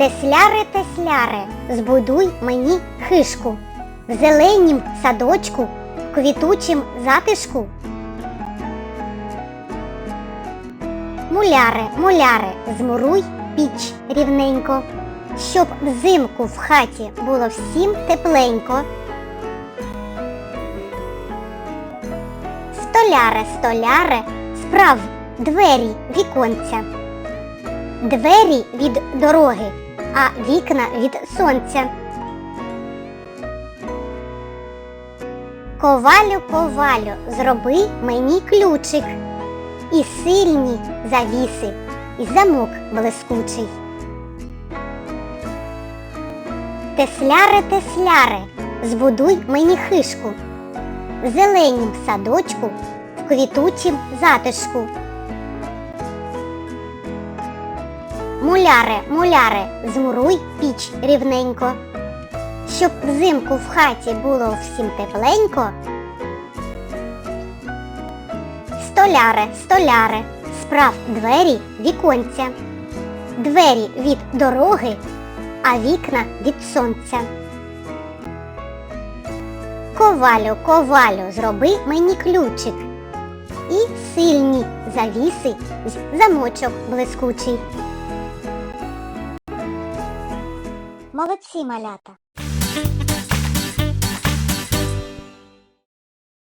Тесляре, тесляре, збудуй мені хишку, в зеленім садочку, в квітучім затишку. Муляре, муляре, змуруй піч рівненько, щоб взимку в хаті було всім тепленько. Столяре, столяре, справ двері віконця. Двері від дороги, а вікна від сонця. Ковалю, ковалю, зроби мені ключик. І сильні завіси, і замок блискучий. Тесляре, тесляре, збудуй мені хишку, в зеленім садочку, в квітучім затишку. Муляре, муляре, змуруй піч рівненько, щоб взимку в хаті було всім тепленько. Столяре, столяре, справ двері віконця, двері від дороги, а вікна від сонця. Ковалю, ковалю, зроби мені ключик і сильні завіси, й замочок блискучий. Молодці малята!